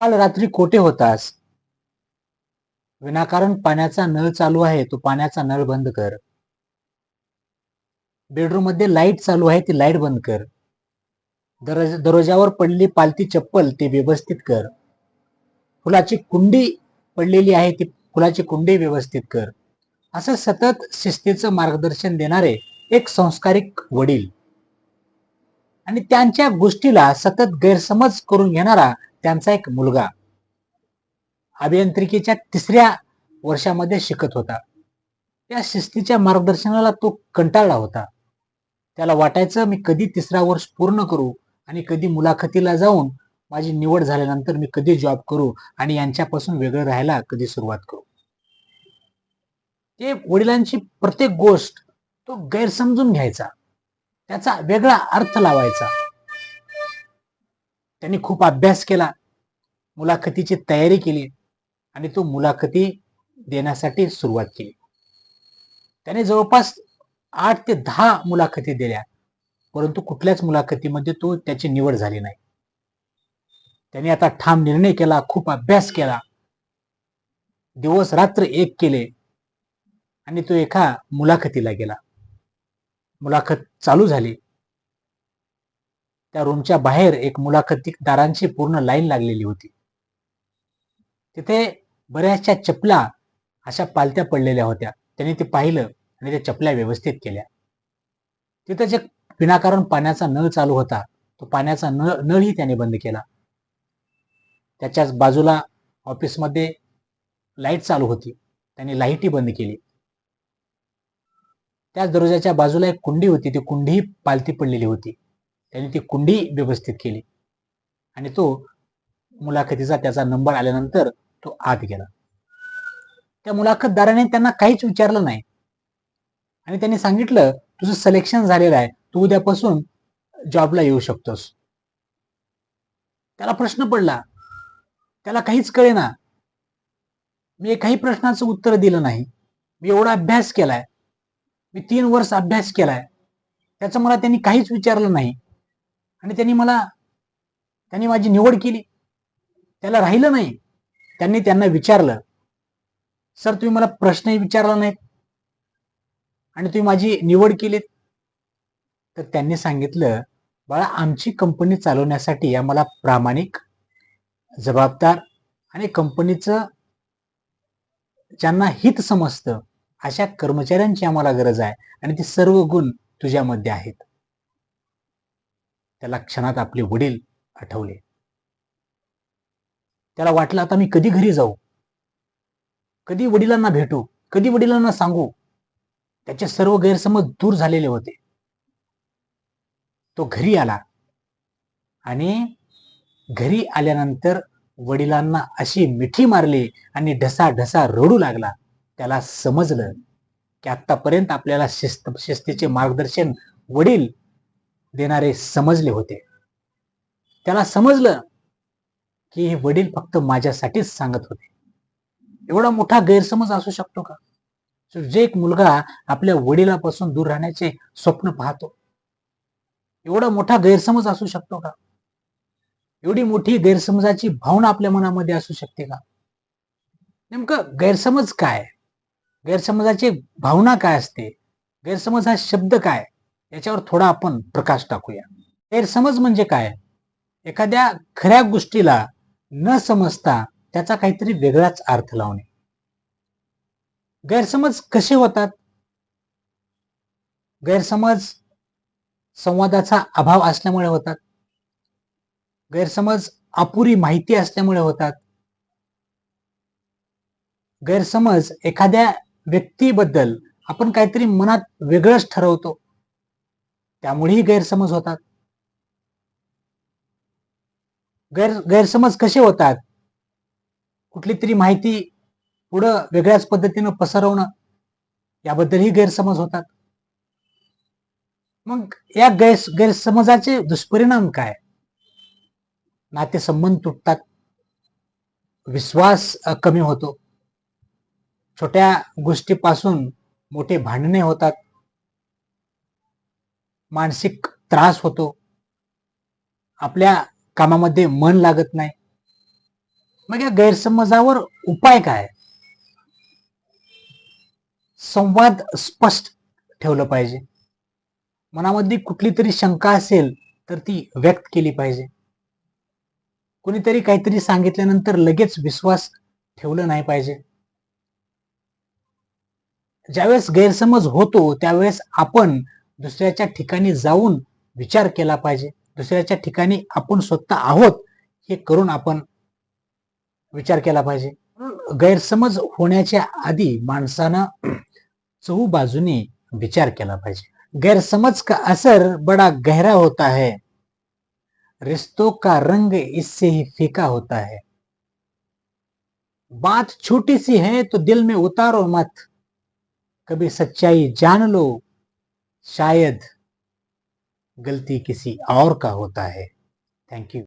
काल रात्री कोठे होतास. विनाकारण पाण्याचा नळ चालू आहे तो पाण्याचा नळ बंद कर. बेडरूममध्ये लाइट चालू आहे ती लाइट बंद कर. दरवाज दरवाजावर पडली पालती चप्पल ती व्यवस्थित कर. फुलाची कुंडी पडलेली आहे ती फुलाची कुंडी व्यवस्थित कर. असं सतत शिस्तीचं मार्गदर्शन देणारे एक संस्कारिक वडील. आणि त्यांच्या गोष्टीला सतत गैरसमज करून घेणारा त्यांचा एक मुलगा अभियांत्रिकीच्या तिसऱ्या वर्षामध्ये शिकत होता. त्या शिस्तीच्या मार्गदर्शनाला तो कंटाळला होता. त्याला वाटायचं मी कधी तिसरा वर्ष पूर्ण करू आणि कधी मुलाखतीला जाऊन माझी निवड झाल्यानंतर मी कधी जॉब करू आणि यांच्यापासून वेगळं राहायला कधी सुरुवात करू? ते वडिलांची प्रत्येक गोष्ट तो गैरसमजून घ्यायचा. त्याचा वेगळा अर्थ लावायचा. त्यांनी खूप अभ्यास केला. मुलाखतीची तयारी केली आणि तो मुलाखती देण्यासाठी सुरुवात केली. त्याने जवळपास आठ ते दहा मुलाखती दिल्या परंतु कुठल्याच मुलाखतीमध्ये तो त्याची निवड झाली नाही. त्याने आता ठाम निर्णय केला खूप अभ्यास केला. दिवस रात्र एक केले आणि तो एका मुलाखतीला गेला. मुलाखत चालू झाली. त्या रूमच्या बाहेर एक मुलाखतीदारांची पूर्ण लाईन लागलेली होती. तिथे बऱ्याचशा चपला अशा पालत्या पडलेल्या होत्या. त्यांनी ते पाहिलं आणि त्या चपल्या व्यवस्थित केल्या. तिथं जे विनाकारण पाण्याचा नळ चालू होता. तो पाण्याचा नळ नळही त्याने बंद केला. त्याच्याच बाजूला ऑफिसमध्ये लाइट चालू होती. त्याने लाईटही बंद केली. त्याच दरोज्याच्या बाजूला एक कुंडी होती. ती कुंडी पालती पडलेली होती. त्याने ती कुंडी व्यवस्थित केली. आणि तो मुलाखतीचा त्याचा नंबर आल्यानंतर तो आत गेला. त्या मुलाखतदाराने त्यांना काहीच विचारलं नाही. आणि त्यांनी सांगितलं तुझं सिलेक्शन झालेलं आहे. तू उद्यापासून जॉबला येऊ शकतोस. त्याला प्रश्न पडला. त्याला काहीच कळेना. मी काही प्रश्नाचं उत्तर दिलं नाही. मी एवढा अभ्यास केलाय. मी तीन वर्ष अभ्यास केलाय. त्याचं मला त्यांनी काहीच विचारलं नाही. आणि त्यांनी मला त्यांनी माझी निवड केली. त्याला राहिलं नाही. त्यांनी त्यांना विचारलं सर तुम्ही मला प्रश्नही विचारला नाहीत आणि तुम्ही माझी निवड केलीत. तर त्यांनी सांगितलं बाळा आमची कंपनी चालवण्यासाठी आम्हाला प्रामाणिक जबाबदार आणि कंपनीचं ज्यांना हित समजतं अशा कर्मचाऱ्यांची आम्हाला गरज आहे आणि ते सर्व गुण तुझ्यामध्ये आहेत. त्याला क्षणात आपले वडील आठवले. त्याला वाटलं आता मी कधी घरी जाऊ? कधी वडिलांना भेटू? कधी वडिलांना सांगू? त्याचे सर्व गैरसमज दूर झालेले होते. तो घरी आला आणि घरी आल्यानंतर वडिलांना अशी मिठी मारली आणि ढसा ढसा रडू लागला. त्याला समजलं की आतापर्यंत आपल्याला शिस्त शिस्तीचे मार्गदर्शन वडील देणारे समजले होते. त्याला समजलं की हे वडील फक्त माझ्यासाठीच सांगत होते. एवढा मोठा गैरसमज असू शकतो का? जे एक मुलगा आपल्या वडिलापासून दूर राहण्याचे स्वप्न पाहतो एवढा मोठा गैरसमज असू शकतो का? एवढी मोठी गैरसमजाची भावना आपल्या मनामध्ये असू शकते का? नेमकं गैरसमज काय? गैरसमजाची भावना काय असते? गैरसमज हा शब्द काय? याच्यावर थोडा आपण प्रकाश टाकूया. गैरसमज म्हणजे काय? एखाद्या खऱ्या गोष्टीला न समजता त्याचा काहीतरी वेगळाच अर्थ लावणे. गैरसमज कसे होतात? गैरसमज संवादाचा अभाव असल्यामुळे होतात. गैरसमज अपुरी माहिती असल्यामुळे होतात. गैरसमज एखाद्या व्यक्तीबद्दल आपण काहीतरी मनात वेगळंच ठरवतो. त्यामुळेही गैरसमज होतात. गैर गैरसमज कसे होतात? कुठली तरी माहिती पुढं वेगळ्याच पद्धतीनं पसरवणं याबद्दलही गैरसमज होतात. मग या गैर गैरसमजाचे दुष्परिणाम काय? नातेसंबंध तुटतात. विश्वास कमी होतो. छोट्या गोष्टीपासून मोठे भांडणे होतात. मानसिक त्रास होतो. आपल्या कामामध्ये मन लागत नाही. मग या गैरसमजावर उपाय काय? संवाद स्पष्ट ठेवलं पाहिजे. मनामध्ये कुठली तरी शंका असेल तर ती व्यक्त केली पाहिजे. कोणीतरी काहीतरी सांगितल्यानंतर लगेच विश्वास ठेवलं नाही पाहिजे. ज्यावेळेस गैरसमज होतो त्यावेळेस आपण दुसऱ्याच्या ठिकाणी जाऊन विचार केला पाहिजे. दुसऱ्याच्या ठिकाणी आपण स्वतः आहोत हे करून आपण विचार केला पाहिजे. गैरसमज होण्याच्या आधी माणसानं चहू बाजूने विचार केला पाहिजे. गैरसमज का असर बड़ा गहरा होता है. रिश्तों का रंग इससे ही फीका होता है. बात छोटी सी है तो दिल में उतारो मत. कभी सच्चाई जान लो शायद गलती किसी और का होता है। Thank you